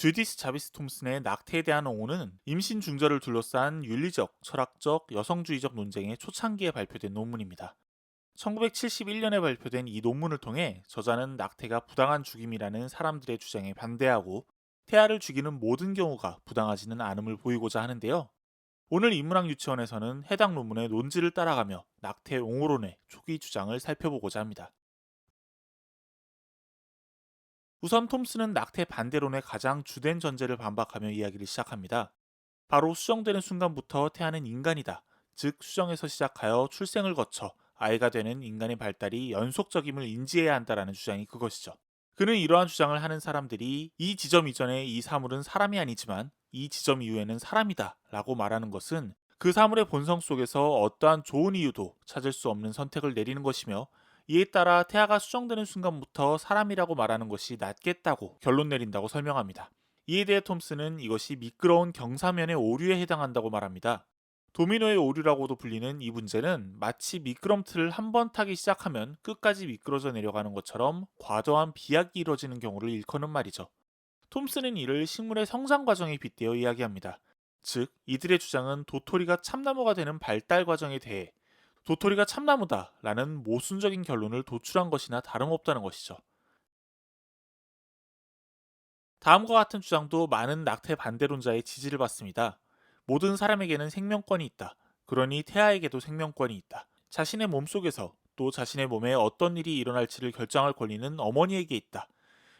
주디스 자비스 톰슨의 낙태에 대한 옹호는 임신 중절을 둘러싼 윤리적, 철학적, 여성주의적 논쟁의 초창기에 발표된 논문입니다. 1971년에 발표된 이 논문을 통해 저자는 낙태가 부당한 죽임이라는 사람들의 주장에 반대하고 태아를 죽이는 모든 경우가 부당하지는 않음을 보이고자 하는데요. 오늘 인문학 유치원에서는 해당 논문의 논지를 따라가며 낙태 옹호론의 초기 주장을 살펴보고자 합니다. 우선 톰슨은 낙태 반대론의 가장 주된 전제를 반박하며 이야기를 시작합니다. 바로 수정되는 순간부터 태아는 인간이다. 즉 수정에서 시작하여 출생을 거쳐 아이가 되는 인간의 발달이 연속적임을 인지해야 한다라는 주장이 그것이죠. 그는 이러한 주장을 하는 사람들이 이 지점 이전에 이 사물은 사람이 아니지만 이 지점 이후에는 사람이다 라고 말하는 것은 그 사물의 본성 속에서 어떠한 좋은 이유도 찾을 수 없는 선택을 내리는 것이며 이에 따라 태아가 수정되는 순간부터 사람이라고 말하는 것이 낫겠다고 결론 내린다고 설명합니다. 이에 대해 톰슨은 이것이 미끄러운 경사면의 오류에 해당한다고 말합니다. 도미노의 오류라고도 불리는 이 문제는 마치 미끄럼틀을 한 번 타기 시작하면 끝까지 미끄러져 내려가는 것처럼 과도한 비약이 이뤄지는 경우를 일컫는 말이죠. 톰슨은 이를 식물의 성장 과정에 빗대어 이야기합니다. 즉, 이들의 주장은 도토리가 참나무가 되는 발달 과정에 대해 도토리가 참나무다 라는 모순적인 결론을 도출한 것이나 다름없다는 것이죠. 다음과 같은 주장도 많은 낙태 반대론자의 지지를 받습니다. 모든 사람에게는 생명권이 있다. 그러니 태아에게도 생명권이 있다. 자신의 몸 속에서 또 자신의 몸에 어떤 일이 일어날지를 결정할 권리는 어머니에게 있다.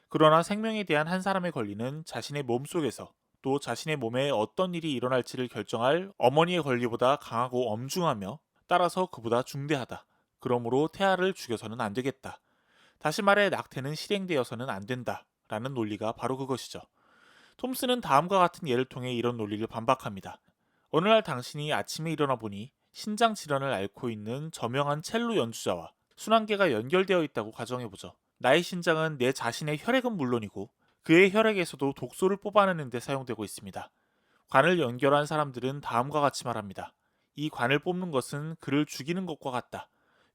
그러나 생명에 대한 한 사람의 권리는 자신의 몸 속에서 또 자신의 몸에 어떤 일이 일어날지를 결정할 어머니의 권리보다 강하고 엄중하며 따라서 그보다 중대하다. 그러므로 태아를 죽여서는 안 되겠다. 다시 말해 낙태는 실행되어서는 안 된다. 라는 논리가 바로 그것이죠. 톰슨은 다음과 같은 예를 통해 이런 논리를 반박합니다. 어느 날 당신이 아침에 일어나 보니 신장 질환을 앓고 있는 저명한 첼로 연주자와 순환계가 연결되어 있다고 가정해보죠. 나의 신장은 내 자신의 혈액은 물론이고 그의 혈액에서도 독소를 뽑아내는 데 사용되고 있습니다. 관을 연결한 사람들은 다음과 같이 말합니다. 이 관을 뽑는 것은 그를 죽이는 것과 같다.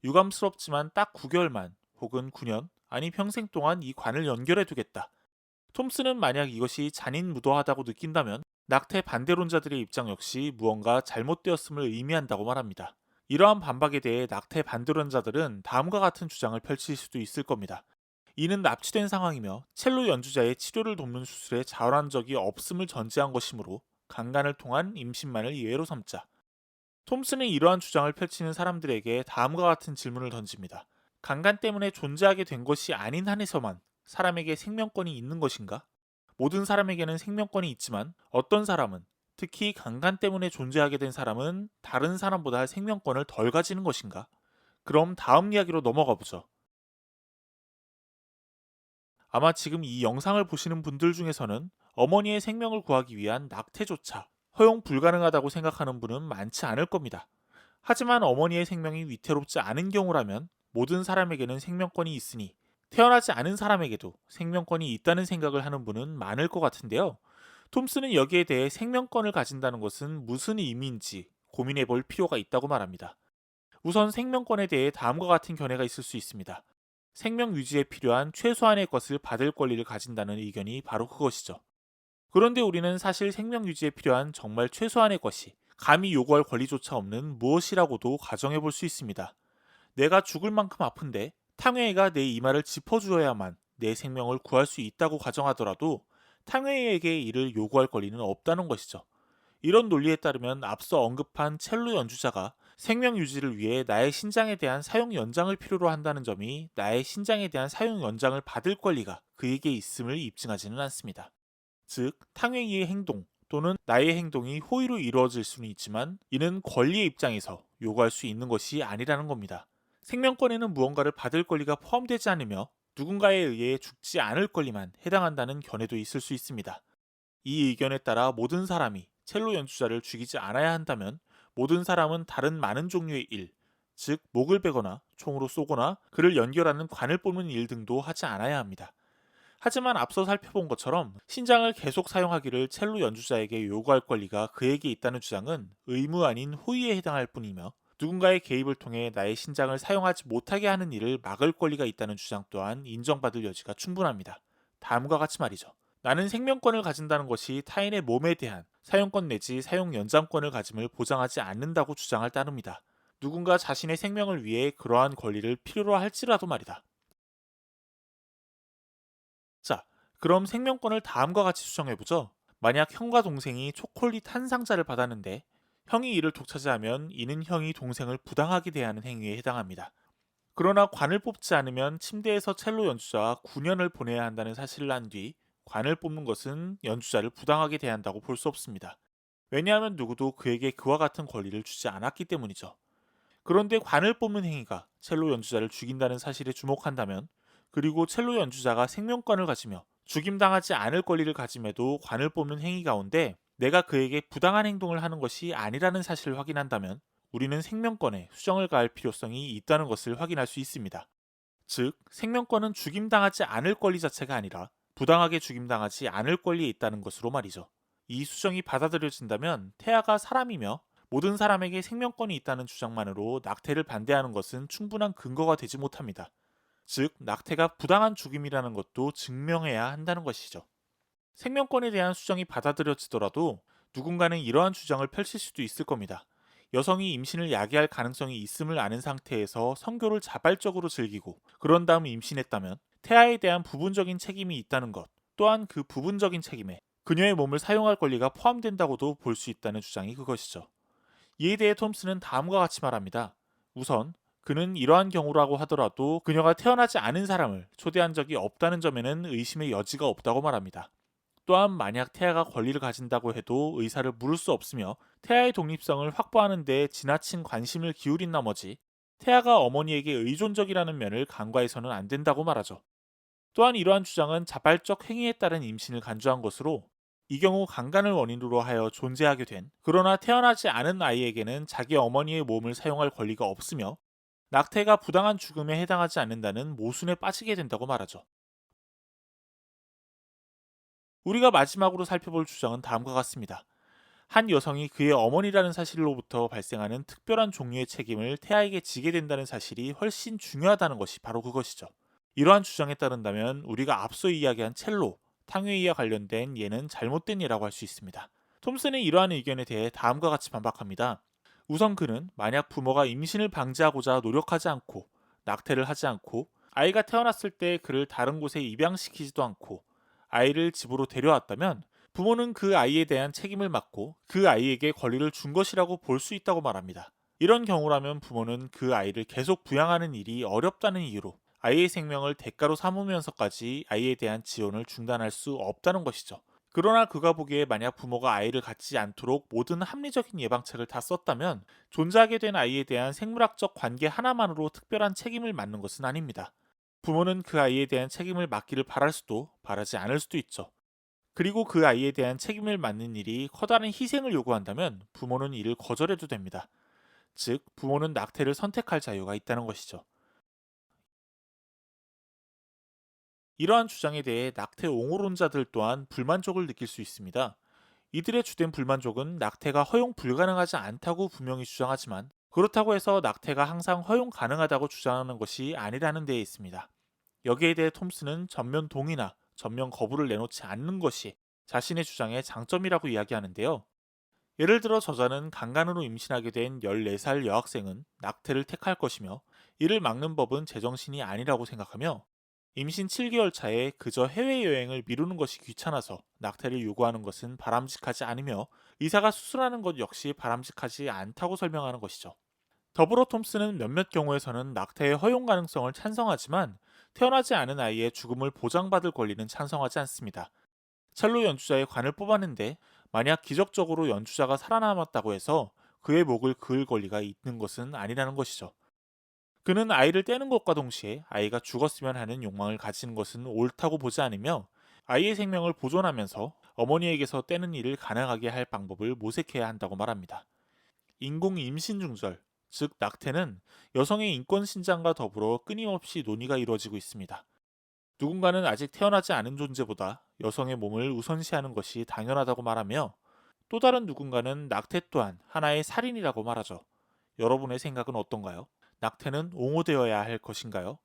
유감스럽지만 딱 9개월만 혹은 9년 아니 평생 동안 이 관을 연결해 두겠다. 톰슨은 만약 이것이 잔인 무도하다고 느낀다면 낙태 반대론자들의 입장 역시 무언가 잘못되었음을 의미한다고 말합니다. 이러한 반박에 대해 낙태 반대론자들은 다음과 같은 주장을 펼칠 수도 있을 겁니다. 이는 납치된 상황이며 첼로 연주자의 치료를 돕는 수술에 자원한 적이 없음을 전제한 것이므로 강간을 통한 임신만을 예외로 삼자. 톰슨은 이러한 주장을 펼치는 사람들에게 다음과 같은 질문을 던집니다. 강간 때문에 존재하게 된 것이 아닌 한에서만 사람에게 생명권이 있는 것인가? 모든 사람에게는 생명권이 있지만 어떤 사람은 특히 강간 때문에 존재하게 된 사람은 다른 사람보다 생명권을 덜 가지는 것인가? 그럼 다음 이야기로 넘어가 보죠. 아마 지금 이 영상을 보시는 분들 중에서는 어머니의 생명을 구하기 위한 낙태조차 허용 불가능하다고 생각하는 분은 많지 않을 겁니다. 하지만 어머니의 생명이 위태롭지 않은 경우라면 모든 사람에게는 생명권이 있으니 태어나지 않은 사람에게도 생명권이 있다는 생각을 하는 분은 많을 것 같은데요. 톰스는 여기에 대해 생명권을 가진다는 것은 무슨 의미인지 고민해 볼 필요가 있다고 말합니다. 우선 생명권에 대해 다음과 같은 견해가 있을 수 있습니다. 생명 유지에 필요한 최소한의 것을 받을 권리를 가진다는 의견이 바로 그것이죠. 그런데 우리는 사실 생명 유지에 필요한 정말 최소한의 것이 감히 요구할 권리조차 없는 무엇이라고도 가정해 볼 수 있습니다. 내가 죽을 만큼 아픈데 탕웨이가 내 이마를 짚어주어야만 내 생명을 구할 수 있다고 가정하더라도 탕웨이에게 이를 요구할 권리는 없다는 것이죠. 이런 논리에 따르면 앞서 언급한 첼로 연주자가 생명 유지를 위해 나의 신장에 대한 사용 연장을 필요로 한다는 점이 나의 신장에 대한 사용 연장을 받을 권리가 그에게 있음을 입증하지는 않습니다. 즉, 탕웨이의 행동 또는 나의 행동이 호의로 이루어질 수는 있지만 이는 권리의 입장에서 요구할 수 있는 것이 아니라는 겁니다. 생명권에는 무언가를 받을 권리가 포함되지 않으며 누군가에 의해 죽지 않을 권리만 해당한다는 견해도 있을 수 있습니다. 이 의견에 따라 모든 사람이 첼로 연주자를 죽이지 않아야 한다면 모든 사람은 다른 많은 종류의 일, 즉 목을 베거나 총으로 쏘거나 그를 연결하는 관을 뽑는 일 등도 하지 않아야 합니다. 하지만 앞서 살펴본 것처럼 신장을 계속 사용하기를 첼로 연주자에게 요구할 권리가 그에게 있다는 주장은 의무 아닌 호의에 해당할 뿐이며 누군가의 개입을 통해 나의 신장을 사용하지 못하게 하는 일을 막을 권리가 있다는 주장 또한 인정받을 여지가 충분합니다. 다음과 같이 말이죠. 나는 생명권을 가진다는 것이 타인의 몸에 대한 사용권 내지 사용 연장권을 가짐을 보장하지 않는다고 주장할 따름이다. 누군가 자신의 생명을 위해 그러한 권리를 필요로 할지라도 말이다. 그럼 생명권을 다음과 같이 수정해보죠. 만약 형과 동생이 초콜릿 한 상자를 받았는데 형이 이를 독차지하면 이는 형이 동생을 부당하게 대하는 행위에 해당합니다. 그러나 관을 뽑지 않으면 침대에서 첼로 연주자와 9년을 보내야 한다는 사실을 안뒤 관을 뽑는 것은 연주자를 부당하게 대한다고 볼 수 없습니다. 왜냐하면 누구도 그에게 그와 같은 권리를 주지 않았기 때문이죠. 그런데 관을 뽑는 행위가 첼로 연주자를 죽인다는 사실에 주목한다면 그리고 첼로 연주자가 생명권을 가지며 죽임당하지 않을 권리를 가짐에도 관을 뽑는 행위 가운데 내가 그에게 부당한 행동을 하는 것이 아니라는 사실을 확인한다면 우리는 생명권에 수정을 가할 필요성이 있다는 것을 확인할 수 있습니다. 즉, 생명권은 죽임당하지 않을 권리 자체가 아니라 부당하게 죽임당하지 않을 권리에 있다는 것으로 말이죠. 이 수정이 받아들여진다면 태아가 사람이며 모든 사람에게 생명권이 있다는 주장만으로 낙태를 반대하는 것은 충분한 근거가 되지 못합니다. 즉, 낙태가 부당한 죽임이라는 것도 증명해야 한다는 것이죠. 생명권에 대한 수정이 받아들여지더라도 누군가는 이러한 주장을 펼칠 수도 있을 겁니다. 여성이 임신을 야기할 가능성이 있음을 아는 상태에서 성교를 자발적으로 즐기고 그런 다음 임신했다면 태아에 대한 부분적인 책임이 있다는 것 또한 그 부분적인 책임에 그녀의 몸을 사용할 권리가 포함된다고도 볼 수 있다는 주장이 그것이죠. 이에 대해 톰스는 다음과 같이 말합니다. 우선 그는 이러한 경우라고 하더라도 그녀가 태어나지 않은 사람을 초대한 적이 없다는 점에는 의심의 여지가 없다고 말합니다. 또한 만약 태아가 권리를 가진다고 해도 의사를 물을 수 없으며 태아의 독립성을 확보하는 데 지나친 관심을 기울인 나머지 태아가 어머니에게 의존적이라는 면을 간과해서는 안 된다고 말하죠. 또한 이러한 주장은 자발적 행위에 따른 임신을 간주한 것으로 이 경우 강간을 원인으로 하여 존재하게 된 그러나 태어나지 않은 아이에게는 자기 어머니의 몸을 사용할 권리가 없으며 낙태가 부당한 죽음에 해당하지 않는다는 모순에 빠지게 된다고 말하죠. 우리가 마지막으로 살펴볼 주장은 다음과 같습니다. 한 여성이 그의 어머니라는 사실로부터 발생하는 특별한 종류의 책임을 태아에게 지게 된다는 사실이 훨씬 중요하다는 것이 바로 그것이죠. 이러한 주장에 따른다면 우리가 앞서 이야기한 첼로, 탕웨이와 관련된 예는 잘못된 예라고 할 수 있습니다. 톰슨은 이러한 의견에 대해 다음과 같이 반박합니다. 우선 그는 만약 부모가 임신을 방지하고자 노력하지 않고 낙태를 하지 않고 아이가 태어났을 때 그를 다른 곳에 입양시키지도 않고 아이를 집으로 데려왔다면 부모는 그 아이에 대한 책임을 맡고 그 아이에게 권리를 준 것이라고 볼 수 있다고 말합니다. 이런 경우라면 부모는 그 아이를 계속 부양하는 일이 어렵다는 이유로 아이의 생명을 대가로 삼으면서까지 아이에 대한 지원을 중단할 수 없다는 것이죠. 그러나 그가 보기에 만약 부모가 아이를 갖지 않도록 모든 합리적인 예방책을 다 썼다면 존재하게 된 아이에 대한 생물학적 관계 하나만으로 특별한 책임을 맡는 것은 아닙니다. 부모는 그 아이에 대한 책임을 맡기를 바랄 수도 바라지 않을 수도 있죠. 그리고 그 아이에 대한 책임을 맡는 일이 커다란 희생을 요구한다면 부모는 이를 거절해도 됩니다. 즉, 부모는 낙태를 선택할 자유가 있다는 것이죠. 이러한 주장에 대해 낙태 옹호론자들 또한 불만족을 느낄 수 있습니다. 이들의 주된 불만족은 낙태가 허용 불가능하지 않다고 분명히 주장하지만 그렇다고 해서 낙태가 항상 허용 가능하다고 주장하는 것이 아니라는 데에 있습니다. 여기에 대해 톰스는 전면 동의나 전면 거부를 내놓지 않는 것이 자신의 주장의 장점이라고 이야기하는데요. 예를 들어 저자는 강간으로 임신하게 된 14살 여학생은 낙태를 택할 것이며 이를 막는 법은 제정신이 아니라고 생각하며 임신 7개월 차에 그저 해외여행을 미루는 것이 귀찮아서 낙태를 요구하는 것은 바람직하지 않으며 의사가 수술하는 것 역시 바람직하지 않다고 설명하는 것이죠. 더불어 톰스는 몇몇 경우에서는 낙태의 허용 가능성을 찬성하지만 태어나지 않은 아이의 죽음을 보장받을 권리는 찬성하지 않습니다. 첼로 연주자의 관을 뽑았는데 만약 기적적으로 연주자가 살아남았다고 해서 그의 목을 그을 권리가 있는 것은 아니라는 것이죠. 그는 아이를 떼는 것과 동시에 아이가 죽었으면 하는 욕망을 가지는 것은 옳다고 보지 않으며 아이의 생명을 보존하면서 어머니에게서 떼는 일을 가능하게 할 방법을 모색해야 한다고 말합니다. 인공 임신 중절, 즉 낙태는 여성의 인권 신장과 더불어 끊임없이 논의가 이루어지고 있습니다. 누군가는 아직 태어나지 않은 존재보다 여성의 몸을 우선시하는 것이 당연하다고 말하며 또 다른 누군가는 낙태 또한 하나의 살인이라고 말하죠. 여러분의 생각은 어떤가요? 낙태는 옹호되어야 할 것인가요?